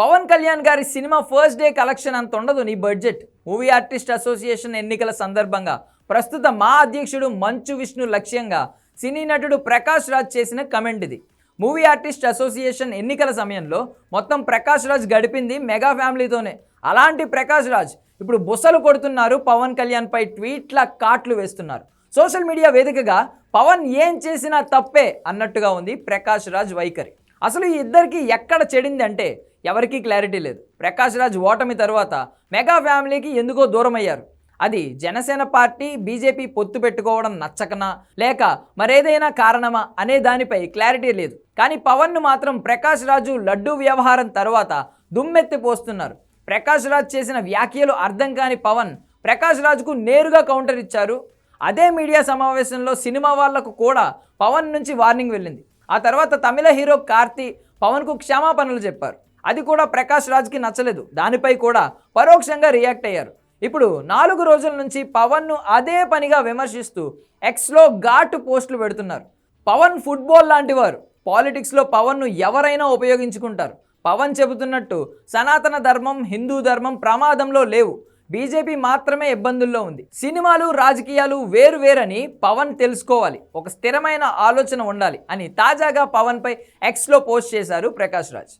పవన్ కళ్యాణ్ గారి cinema first day collection అంత ఉండదు నీ బడ్జెట్. మూవీ ఆర్టిస్ట్ అసోసియేషన్ ఎన్నికల సందర్భంగా. ప్రస్తుత మా అధ్యక్షుడు మంచు విష్ణు లక్ష్యంగా సినీ నటుడు ప్రకాష్ రాజ్ చేసిన కమెంట్ ఇది. మూవీ ఆర్టిస్ట్ అసోసియేషన్ ఎన్నికల సమయంలో మొత్తం ప్రకాష్ రాజ్ గడిపింది మెగా ఫ్యామిలీతోనే. అలాంటి ప్రకాష్ రాజ్ ఇప్పుడు బుసలు కొడుతున్నారు పవన్ కళ్యాణ్ పై ట్వీట్ల కాట్లు వేస్తున్నారు. సోషల్ మీడియా వేదికగా పవన్ ఏం చేసినా తప్పే అన్నట్టుగా ఉంది ప్రకాష్ రాజ్ వైఖరి. అసలు ఈ ఇద్దరికి ఎక్కడ చెడింది అంటే ఎవరికీ క్లారిటీ లేదు. ప్రకాష్ రాజ్ ఓటమి తర్వాత మెగా ఫ్యామిలీకి ఎందుకో దూరం అయ్యారు అది జనసేన పార్టీ బీజేపీ పొత్తు పెట్టుకోవడం నచ్చకనా? లేక మరేదైనా కారణమా? అనే దానిపై క్లారిటీ లేదు. కానీ పవన్ను మాత్రం ప్రకాష్ రాజు లడ్డూ వ్యవహారం తర్వాత దుమ్మెత్తి పోస్తున్నారు. ప్రకాష్ రాజ్ చేసిన వ్యాఖ్యలు అర్థం కాని పవన్ ప్రకాష్ రాజ్కు నేరుగా కౌంటర్ ఇచ్చారు. అదే మీడియా సమావేశంలో సినిమా వాళ్ళకు కూడా పవన్ నుంచి వార్నింగ్ వెళ్ళింది. ఆ తర్వాత తమిళ హీరో కార్తీ పవన్కు క్షమాపణలు చెప్పారు. అది కూడా ప్రకాష్ రాజ్కి నచ్చలేదు. దానిపై కూడా పరోక్షంగా రియాక్ట్ అయ్యారు. ఇప్పుడు నాలుగు రోజుల నుంచి పవన్ను అదే పనిగా విమర్శిస్తూ ఎక్స్లో ఘాటు పోస్టులు పెడుతున్నారు. పవన్ ఫుట్బాల్ లాంటి వారు పాలిటిక్స్లో పవన్ను ఎవరైనా ఉపయోగించుకుంటారు. పవన్ చెబుతున్నట్టు సనాతన ధర్మం హిందూ ధర్మం ప్రమాదంలో లేవు. బీజేపీ మాత్రమే ఇబ్బందుల్లో ఉంది. సినిమాలు రాజకీయాలు వేరు వేరని పవన్ తెలుసుకోవాలి. ఒక స్థిరమైన ఆలోచన ఉండాలి అని తాజాగా పవన్పై ఎక్స్లో పోస్ట్ చేశారు ప్రకాష్ రాజ్.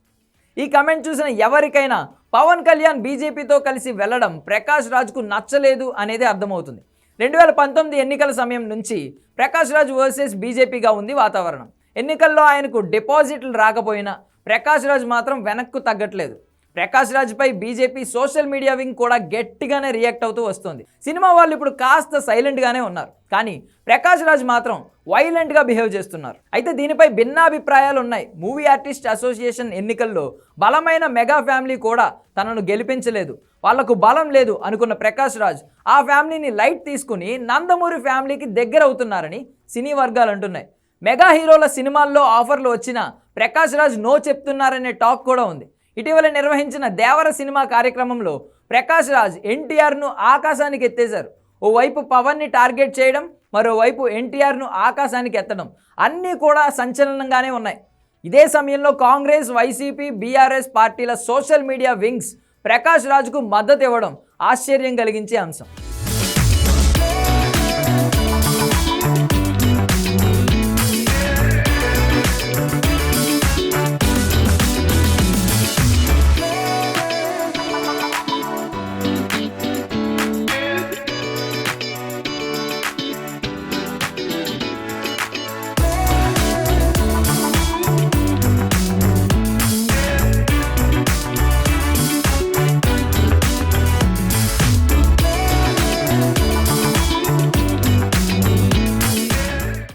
ఈ కమెంట్ చూసిన ఎవరికైనా పవన్ కళ్యాణ్ బీజేపీతో కలిసి వెళ్ళడం ప్రకాష్ రాజ్కు నచ్చలేదు అనేది అర్థమవుతుంది. రెండు వేల పంతొమ్మిది ఎన్నికల సమయం నుంచి ప్రకాష్ రాజ్ వర్సెస్ బీజేపీగా ఉంది వాతావరణం. ఎన్నికల్లో ఆయనకు డిపాజిట్లు రాకపోయినా ప్రకాష్ రాజ్ మాత్రం వెనక్కు తగ్గట్లేదు. ప్రకాష్ రాజ్పై బీజేపీ సోషల్ మీడియా వింగ్ కూడా గట్టిగానే రియాక్ట్ అవుతూ వస్తుంది. సినిమా వాళ్ళు ఇప్పుడు కాస్త సైలెంట్గానే ఉన్నారు. కానీ ప్రకాష్ రాజ్ మాత్రం వైలెంట్గా బిహేవ్ చేస్తున్నారు. అయితే దీనిపై భిన్నాభిప్రాయాలు ఉన్నాయి. మూవీ ఆర్టిస్ట్ అసోసియేషన్ ఎన్నికల్లో బలమైన మెగా ఫ్యామిలీ కూడా తనను గెలిపించలేదు. వాళ్ళకు బలం లేదు అనుకున్న ప్రకాష్ రాజ్ ఆ ఫ్యామిలీని లైట్ తీసుకుని నందమూరి ఫ్యామిలీకి దగ్గర అవుతున్నారని సినీ వర్గాలు అంటున్నాయి. మెగా హీరోల సినిమాల్లో ఆఫర్లు వచ్చినా ప్రకాష్ రాజ్ నో చెప్తున్నారనే టాక్ కూడా ఉంది. ఇటీవల నిర్వహించిన దేవర సినిమా కార్యక్రమంలో ప్రకాష్ రాజ్ ఎన్టీఆర్ను ఆకాశానికి ఎత్తేశారు. ఓవైపు పవన్ని టార్గెట్ చేయడం మరోవైపు ఎన్టీఆర్ను ఆకాశానికి ఎత్తడం అన్నీ కూడా సంచలనంగానే ఉన్నాయి. ఇదే సమయంలో కాంగ్రెస్ వైసీపీ బీఆర్ఎస్ పార్టీల సోషల్ మీడియా వింగ్స్ ప్రకాష్ రాజ్కు మద్దతు ఇవ్వడం ఆశ్చర్యం కలిగించే అంశం.